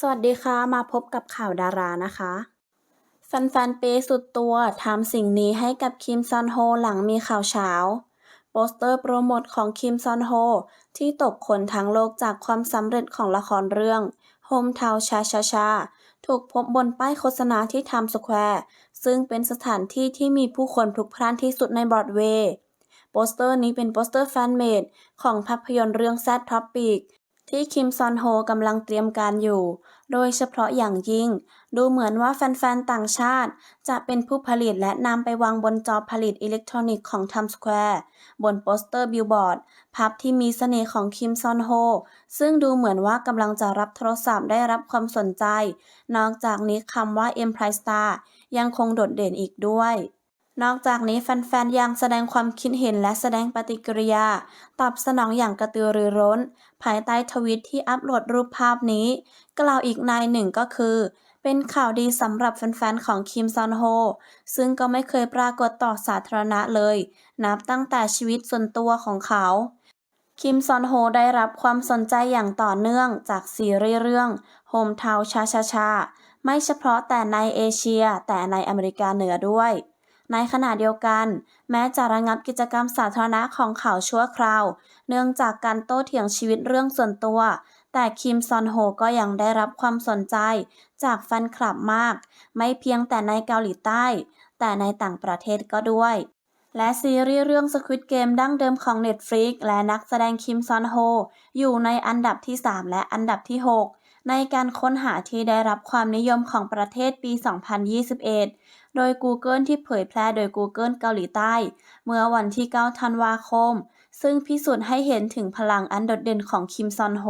สวัสดีค่ะ มาพบกับข่าวดารานะคะแฟนๆเปย์สุดตัวทำสิ่งนี้ให้กับคิมซอนโฮหลังมีข่าวเช้า โปสเตอร์โปรโมทของคิมซอนโฮที่ตกคนทั้งโลกจากความสำเร็จของละครเรื่อง Home Town Cha Cha ถูกพบบนป้ายโฆษณาที่ไทม์สแควร์ซึ่งเป็นสถานที่ที่มีผู้คนพลุกพล่านที่สุดในบรอดเวย์โปสเตอร์นี้เป็นโปสเตอร์แฟนเมดของภาพยนตร์เรื่อง Sad Topic ที่คิมซอนโฮกำลังเตรียมการอยู่ โดยเฉพาะอย่างยิ่ง ดูเหมือนว่าแฟนๆ ต่างชาติ จะเป็นผู้ผลิตและนำไปวางบนจอผลิตอิเล็กทรอนิกส์ของ Times Square บนโปสเตอร์บิลบอร์ดภาพที่มีเสน่ห์ของคิมซอนโฮ ซึ่งดูเหมือนว่ากำลังจะรับโทรศัพท์ได้รับความสนใจ นอกจากนี้คำว่า Empire Star ยังคงโดดเด่นอีกด้วย นอกจากนี้แฟนๆ ยังแสดงความคิดเห็นและแสดงปฏิกิริยา ตอบสนองอย่างกระตือรือร้น ภายใต้ทวิตที่อัปโหลดรูปภาพนี้ กล่าวอีกนายหนึ่งก็คือ เป็นข่าวดีสำหรับแฟนๆ ของคิมซอนโฮ ซึ่งก็ไม่เคยปรากฏต่อสาธารณะเลย นับตั้งแต่ชีวิตส่วนตัวของเขา คิมซอนโฮได้รับความสนใจอย่างต่อเนื่องจากซีรีส์เรื่อง Home Town Cha Cha Cha ไม่เฉพาะแต่ในเอเชียแต่ในอเมริกาเหนือด้วย ในขณะเดียวกัน แม้จะระงับกิจกรรมสาธารณะของเขาชั่วคราว เนื่องจากการโต้เถียงชีวิตเรื่องส่วนตัว แต่คิมซอนโฮก็ยังได้รับความสนใจ จากแฟนคลับมาก ไม่เพียงแต่ในเกาหลีใต้ แต่ในต่างประเทศก็ด้วย และซีรีส์เรื่อง Squid Game ดั้งเดิมของ Netflix และนักแสดงคิมซอนโฮอยู่ในอันดับที่ 3 และอันดับที่ 6 ในการค้นหาที่ได้รับความนิยมของประเทศปี 2021 โดย Google ที่เผยแพร่โดย Google เกาหลีใต้ เมื่อวันที่ 9 ธันวาคม ซึ่งพิสูจน์ให้เห็นถึงพลังอันโดดเด่นของคิมซอนโฮ